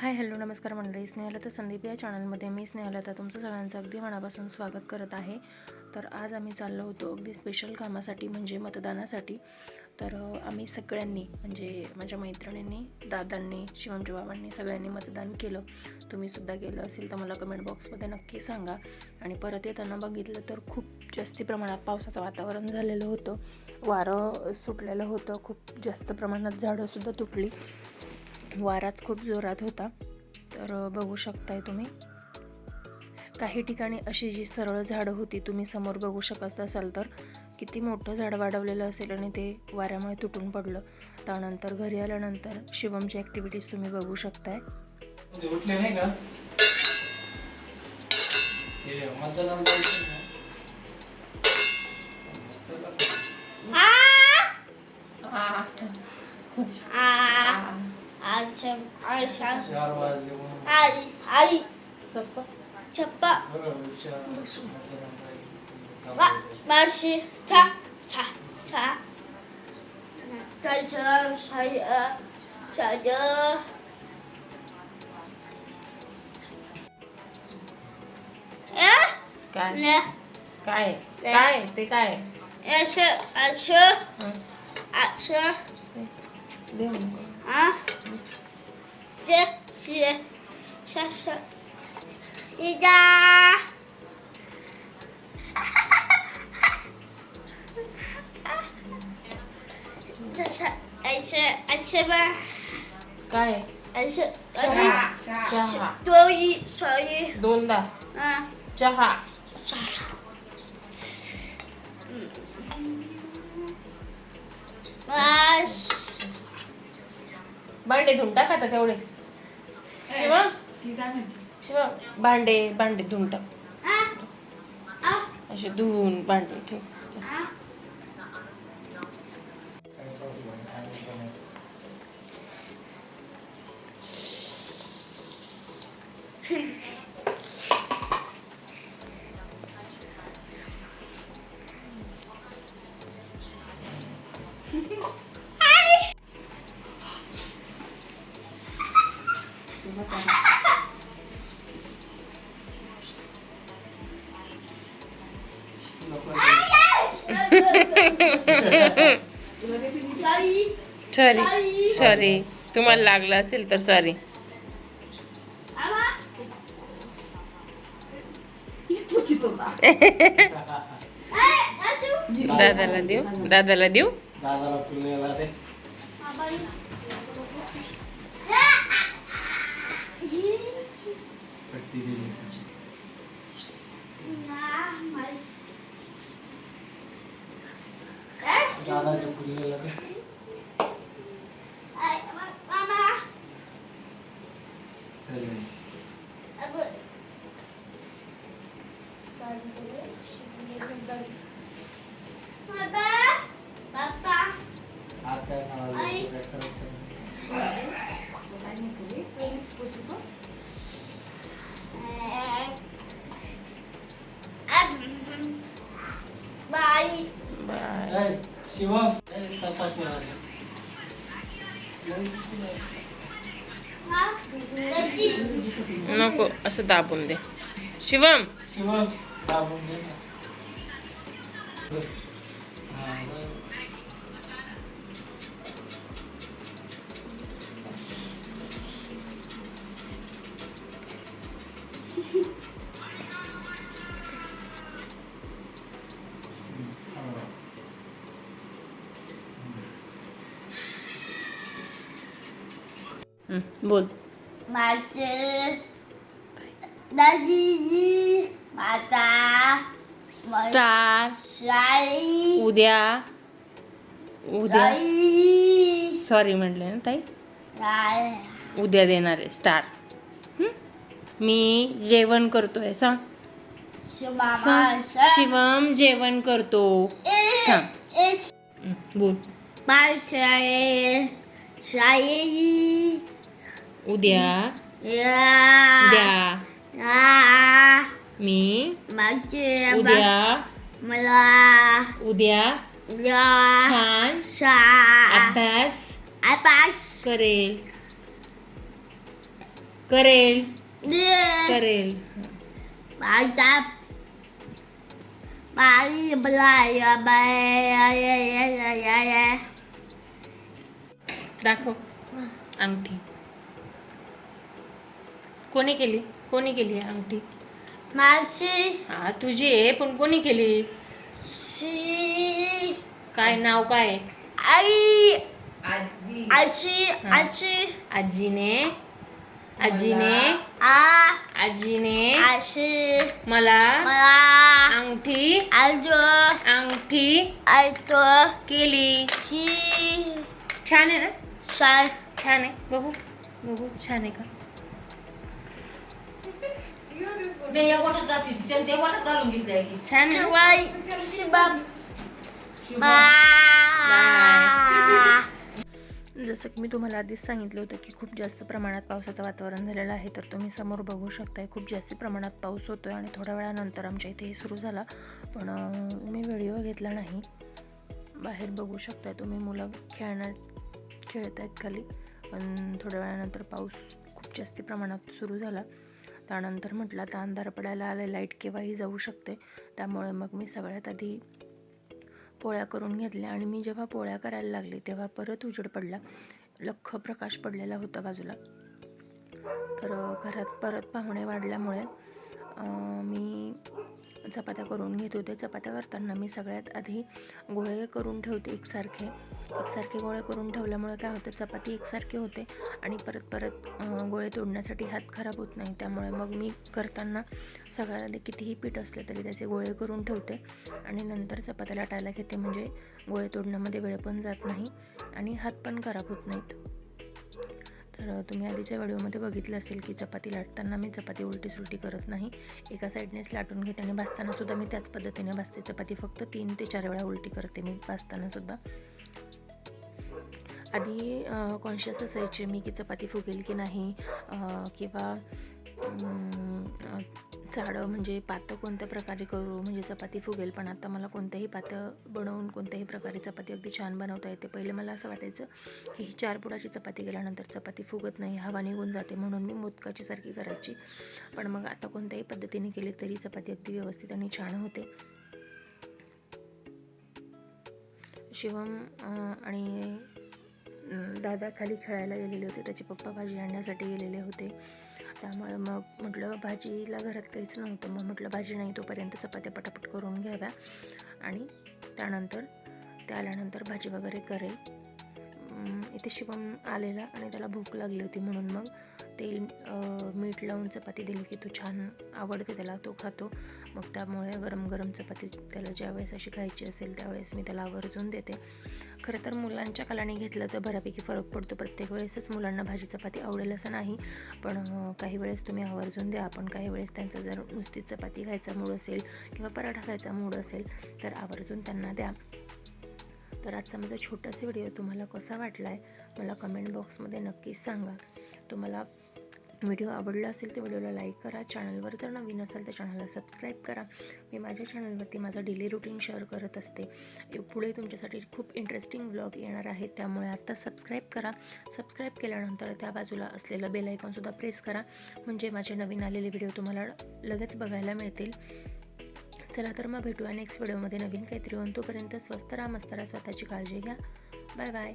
Hi hello नमस्कार मंडळी. स्नेहलता संदीप या चॅनलमध्ये मी स्नेहलता तुमचं सगळ्यांचं अगदी मनापासून स्वागत करत आहे. तर आज आम्ही चाललो होतो अगदी स्पेशल कामासाठी म्हणजे मतदानासाठी. तर आम्ही सगळ्यांनी म्हणजे माझ्या मैत्रिणींनी दादांनी शिवमजी बाबांनी सगळ्यांनी मतदान केलं. तुम्ही सुद्धा केलं असेल तर मला कमेंट बॉक्समध्ये नक्की सांगा. आणि परत येताना बघितलं तर खूप जास्ती प्रमाणात पावसाचं वातावरण झालेलं होतं. वारं सुटलेलं होतं. खूप जास्त प्रमाणात झाडंसुद्धा तुटली. वाराच खूप जोरात होता. तर बघू शकताय तुम्ही. काही ठिकाणी अशी जी सरळ झाडं होती तुम्ही समोर बघू शकत असाल तर किती मोठं झाड वाढवलेलं असेल आणि ते वाऱ्यामुळे तुटून पडलं. त्यानंतर घरी आल्यानंतर शिवमची ॲक्टिव्हिटीज तुम्ही बघू शकताय. उठले नाही का? ಹಾಲಿ ಚಪ್ಪ ಮಾರ್ಷಿ ಚ ಚ ಚ tay sơn sợi sợi dơ á cay nè cay cay tí cay á sơ á sơ á sơ đi hả ने काय काय ते काय अच्छा अच्छा अच्छा आ这是莎莎，一家。这是而且而且吧， काय 而且而 चहा 且 चहा 多一所以 दोनदा 啊， चहा 啥？啊， भांडे धुवून टाक आता तेवढे शिवा? शिवा भांडे भांडे धुवून टाक. असे धुवून भांडे ठेव. सॉरी सॉरी तुम्हाला लागलं असेल तर सॉरी दादाला देऊ. दादाला देऊ. दादाचं फुललेला ते सगळे आज काय खाणार आई. काय करायचं Bye. बाय ऐ, शिवम ऐ, तपाशी राहिले. नको असं दाबून दे शिवम शिवम दाबून दे बोल. माझे दादीजी माता स्टार. साई उद्या. उद्या. साई. सॉरी म्हटले ना ताई. उद्या देणार आहे स्टार. हं? मी जेवण करतोय सांग. शिवम जेवण करतो. सांग. हं, बोल. माझे साई या उद्या या मी माझे उद्या मला उद्या या छान सा अभ्यास आपास करेल करेल दे करेल माझा बाई बाई बाई दाखव अंगठी कोणी केली? कोणी केली अंगठी? माशी हा तुझी आहे पण कोणी केली? शी. काय नाव काय आहे? आई. अशी अशी आजीने? आजीने? आ. आजीने? अशी मला? मला. अंगठी? आजो. अंगठी? आयतो केली? ही छान आहे ना? शाय छान आहे. बघू बघू छान आहे का? नाही या वाटत जाते ती. त्या वाटत घालून घेतली की छान आहे ना? शिवाय शिबाम जसं की मी तुम्हाला आधीच सांगितलं होतं की खूप जास्त प्रमाणात पावसाचं वातावरण झालेलं आहे तर तुम्ही समोर बघू शकताय खूप जास्त प्रमाणात पाऊस होतो आहे आणि थोड्या वेळानंतर आमच्या इथे हे सुरू झाला पण मी व्हिडिओ घेतला नाही बाहेर बघू शकताय तुम्ही मुलं खेळण्यात खेळत आहेत खाली पण थोड्या वेळानंतर पाऊस खूप जास्ती प्रमाणात सुरू झाला त्यानंतर म्हटलं आता अंधार पडायला आले लाइट केव्हाही जाऊ शकते. त्यामुळे मग मी सगळ्यात आधी पोळ्या करून घेतल्या आणि मी जेव्हा पोळ्या करायला लागली तेव्हा परत उजेड पडला. लख्ख प्रकाश पडलेला होता बाजूला. तर घरात परत पाहुणे वाढल्यामुळे मी चपात्या करून घेत होते. चपात्या करताना मी सगळ्यात आधी गोळे करून ठेवते एकसारखे. एकसारखे गोळे करून ठेवल्यामुळे काय होतं चपाती एकसारखी होते आणि परत परत गोळे तोडण्यासाठी हात खराब होत नाही. त्यामुळे मग मी करताना सगळ्यात कितीही पीठ असलं तरी त्याचे गोळे करून ठेवते आणि नंतर चपात्या लाटायला घेते. म्हणजे गोळे तोडण्यामध्ये वेळ पण जात नाही आणि हात पण खराब होत नाहीत. तर तुम्ही आधीच्या व्हिडिओमध्ये बघितलं असेल की चपाती लाटताना मी चपाती उलटी सुलटी करत नाही. एका साईडनेच लाटून घेते आणि भाजतानासुद्धा मी त्याच पद्धतीने भाजते. चपाती फक्त तीन ते चार वेळा उलटी करते मी भाजतानासुद्धा आधी कॉन्शियस असायचे मी की चपाती फुगेल की नाही किंवा झाडं म्हणजे पातं कोणत्या प्रकारे करू म्हणजे चपाती फुगेल. पण आता मला कोणत्याही पातं बनवून कोणत्याही प्रकारे चपाती अगदी छान बनवता येते. पहिले मला असं वाटायचं की ही चार पुडाची चपाती केल्यानंतर चपाती फुगत नाही हवा निघून जाते म्हणून मी मोदकाची सारखी करायची. पण मग आता कोणत्याही पद्धतीने केली तरी चपाती अगदी व्यवस्थित आणि छान होते. शिवम आणि दादा खाली खेळायला गेलेले होते. त्याचे पप्पा भाजी आणण्यासाठी गेलेले होते. त्यामुळे मग म्हटलं भाजीला घरात काहीच नव्हतं. मग म्हटलं भाजी नाही तोपर्यंत चपात्या पटापट करून घ्याव्या. आणि त्यानंतर ते आल्यानंतर भाजी वगैरे करेल. इथे शिवम आलेला आणि त्याला भूक लागली होती म्हणून मग तेल मीठ लावून चपाती दिली की तो छान आवडते त्याला तो खातो. मग त्यामुळे गरम गरम चपाती त्याला ज्यावेळेस अशी खायची असेल त्यावेळेस मी त्याला आवर्जून देते. खरं तर मुलांच्या कलाने घेतलं तर बऱ्यापैकी फरक पडतो. प्रत्येक वेळेसच मुलांना भाजी चपाती आवडेल असं नाही. पण काही वेळेस तुम्ही आवर्जून द्या. पण काही वेळेस त्यांचा जर नुसती चपाती खायचा मूड असेल किंवा पराठा खायचा मूड असेल तर आवर्जून त्यांना द्या. तर आजचा माझा छोटासा व्हिडिओ तुम्हाला कसा वाटला आहे मला कमेंट बॉक्समध्ये नक्कीच सांगा. तुम्हाला व्हिडिओ आवडला असेल तर व्हिडिओला लाईक करा. चॅनलवर जर नवीन असेल तर चॅनलला सबस्क्राईब करा. मी माझ्या चॅनलवरती माझं डेली रुटीन शेअर करत असते. पुढे तुमच्यासाठी खूप इंटरेस्टिंग व्लॉग येणार आहेत त्यामुळे आत्ता सबस्क्राईब करा. सबस्क्राईब केल्यानंतर त्या बाजूला असलेलं बेल आयकॉनसुद्धा प्रेस करा. म्हणजे माझे नवीन आलेले व्हिडिओ तुम्हाला लगेच बघायला मिळतील. चला तर मग भेटूया नेक्स्ट व्हिडिओमध्ये नवीन काहीतरी होऊन तोपर्यंत स्वस्त राहा मस्त राहा स्वतःची काळजी घ्या. Bye bye